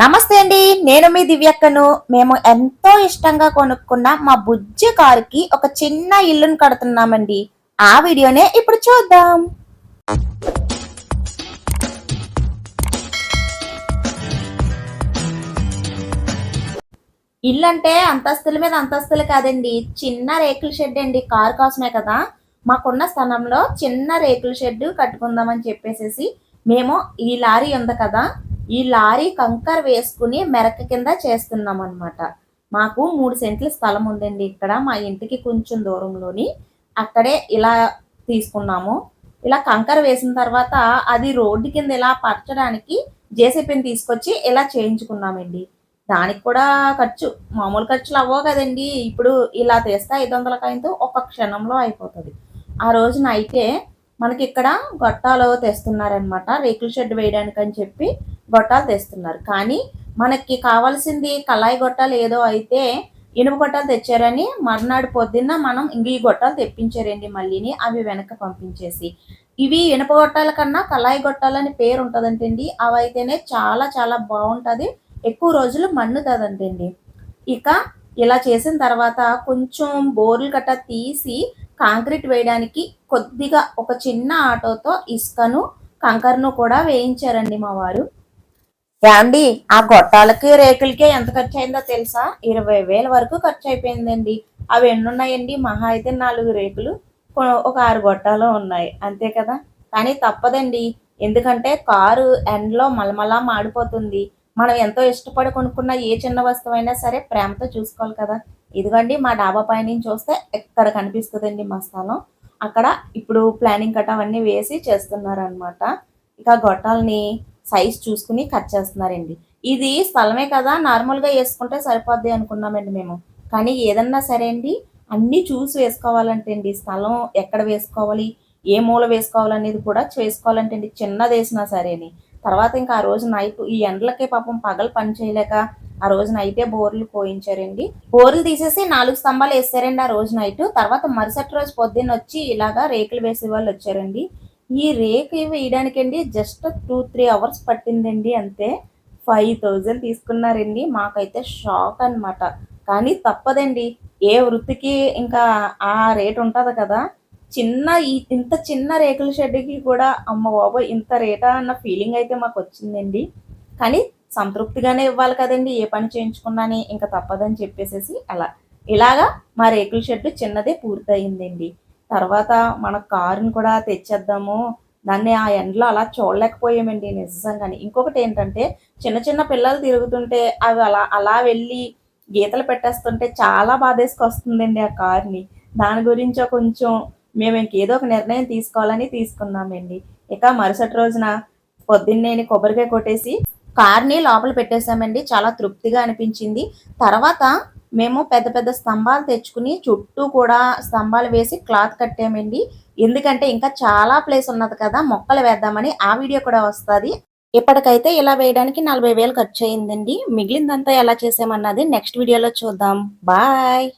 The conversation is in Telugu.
నమస్తే అండి నేను మీ దివ్యక్కను. మేము ఎంతో ఇష్టంగా కొనుక్కున్న మా బుజ్జి కారుకి ఒక చిన్న ఇల్లును కడుతున్నామండి. ఆ వీడియోనే ఇప్పుడు చూద్దాం. ఇల్లు అంటే అంతస్తుల మీద అంతస్తులు కాదండి చిన్న రేకుల షెడ్ అండి కారు కోసమే కదా. మాకున్న స్థలంలో చిన్న రేకుల షెడ్ కట్టుకుందామని చెప్పేసేసి మేము ఈ లారీ ఉంది కదా ఈ లారీ కంకర వేసుకుని మెరక కింద చేస్తున్నాం అనమాట మాకు మూడు సెంట్ల స్థలం ఉందండి ఇక్కడ. మా ఇంటికి కొంచెం దూరంలోని అక్కడే ఇలా తీసుకున్నాము. ఇలా కంకర వేసిన తర్వాత అది రోడ్డు కింద ఇలా పరచడానికి జేసీపీని తీసుకొచ్చి ఇలా చేయించుకున్నామండి. దానికి కూడా ఖర్చు మామూలు ఖర్చులు అవ్వవు కదండి. ఇప్పుడు ఇలా తీస్తే ఐదు వందల కాయంతో ఒక క్షణంలో అయిపోతుంది. ఆ రోజున అయితే మనకి ఇక్కడ గొట్టాలు తెస్తున్నారనమాట రేకుల షెడ్ వేయడానికి అని చెప్పి గొట్టాలు తెస్తున్నారు. కానీ మనకి కావాల్సింది కళాయి గొట్టాలు ఏదో అయితే ఇనుప గొట్టాలు తెచ్చారని మర్నాడు పొద్దున్న మనం ఇంక గొట్టాలు తెప్పించారండి మళ్ళీని అవి వెనక పంపించేసి. ఇవి ఇనుప గొట్టాల కన్నా కళాయి గొట్టాలని పేరు ఉంటుందంటండి. అవి అయితేనే చాలా చాలా బాగుంటుంది. ఎక్కువ రోజులు మన్నుతుందంటండి ఇక ఇలా చేసిన తర్వాత కొంచెం బోర్లు గట్ట తీసి కాంక్రీట్ వేయడానికి కొద్దిగా ఒక చిన్న ఆటోతో ఇసుకను కంకరను కూడా వేయించారండి మా వారు. ఏమండి ఆ గొట్టాలకి రేకులకే ఎంత ఖర్చు అయిందో తెలుసా? ఇరవై వేల వరకు ఖర్చు అయిపోయిందండి అవి ఎన్ని ఉన్నాయండి మహా అయితే నాలుగు రేకులు ఒక ఆరు గొట్టాలు ఉన్నాయి. అంతే కదా? కానీ తప్పదండి. ఎందుకంటే కారు ఎండలో మలమలా మాడిపోతుంది. మనం ఎంతో ఇష్టపడి కొనుక్కున్న ఏ చిన్న వస్తువు అయినా సరే ప్రేమతో చూసుకోవాలి కదా? ఇదిగోండి మా డాబా పై నుంచి చూస్తే ఎక్కడ కనిపిస్తుందండి మా స్థలం. అక్కడ ఇప్పుడు ప్లానింగ్ కట్ట అవన్నీ వేసి చేస్తున్నారు అనమాట ఇక గొట్టాలని సైజ్ చూసుకుని కట్ చేస్తున్నారండి. ఇది స్థలమే కదా నార్మల్గా వేసుకుంటే సరిపోద్ది అనుకున్నామండి మేము. కానీ ఏదన్నా సరే అండి అన్నీ చూసి వేసుకోవాలంటే అండి స్థలం ఎక్కడ వేసుకోవాలి ఏ మూల వేసుకోవాలనేది కూడా చేసుకోవాలంటే అండి చిన్నది వేసినా సరేని. తర్వాత ఇంకా ఆ రోజు నైట్ ఈ ఎండలకే పాపం పగలు పని చేయలేక ఆ రోజు నైటే బోర్లు పోయించారండి. బోర్లు తీసేసి నాలుగు స్తంభాలు వేసారండి ఆ రోజు నైట్. తర్వాత మరుసటి రోజు పొద్దున్న వచ్చి ఇలాగా రేకులు వేసే వాళ్ళు వచ్చారండి. ఈ రేకు వేయడానికండి జస్ట్ టూ త్రీ అవర్స్ పట్టిందండి అంతే. ఫైవ్ థౌజండ్ తీసుకున్నారండి. మాకైతే షాక్ అన్నమాట. కానీ తప్పదండి. ఏ వృత్తికి ఇంకా ఆ రేట్ ఉంటుంది కదా. చిన్న ఈ ఇంత చిన్న రేకుల షెడ్కి కూడా అమ్మ బాబోయ్ ఇంత రేటా అన్న ఫీలింగ్ అయితే మాకు వచ్చిందండి కానీ సంతృప్తిగానే ఇవ్వాలి కదండి. ఏ పని చేయించుకున్నాని ఇంకా తప్పదని చెప్పేసేసి అలా. ఇలాగా మా రేకుల షెడ్ చిన్నదే పూర్తయిందండి. తర్వాత మన కారుని కూడా తెచ్చేద్దాము. దాన్ని ఆ ఎండలో అలా చూడలేకపోయామండి నిజంగాని. ఇంకొకటి ఏంటంటే చిన్న చిన్న పిల్లలు తిరుగుతుంటే అవి అలా అలా వెళ్ళి గీతలు పెట్టేస్తుంటే చాలా బాధేసుకొస్తుందండి ఆ కార్ని. దాని గురించో కొంచెం మేము ఇంకేదో ఒక నిర్ణయం తీసుకోవాలని తీసుకున్నామండి. ఇక మరుసటి రోజున పొద్దున్నే కొబ్బరికాయ కొట్టేసి కార్ని లోపల పెట్టేశామండి. చాలా తృప్తిగా అనిపించింది. తర్వాత మేము పెద్ద పెద్ద స్తంభాలు తెచ్చుకుని చుట్టూ కూడా స్తంభాలు వేసి క్లాత్ కట్టామండి. ఎందుకంటే ఇంకా చాలా ప్లేస్ ఉన్నది కదా మొక్కలు వేద్దామని ఆ వీడియో కూడా వస్తుంది. ఇప్పటికైతే ఇలా వేయడానికి నలభై వేలు ఖర్చు అయిందండి. మిగిలిందంతా ఎలా చేసామన్నది నెక్స్ట్ వీడియోలో చూద్దాం. బాయ్!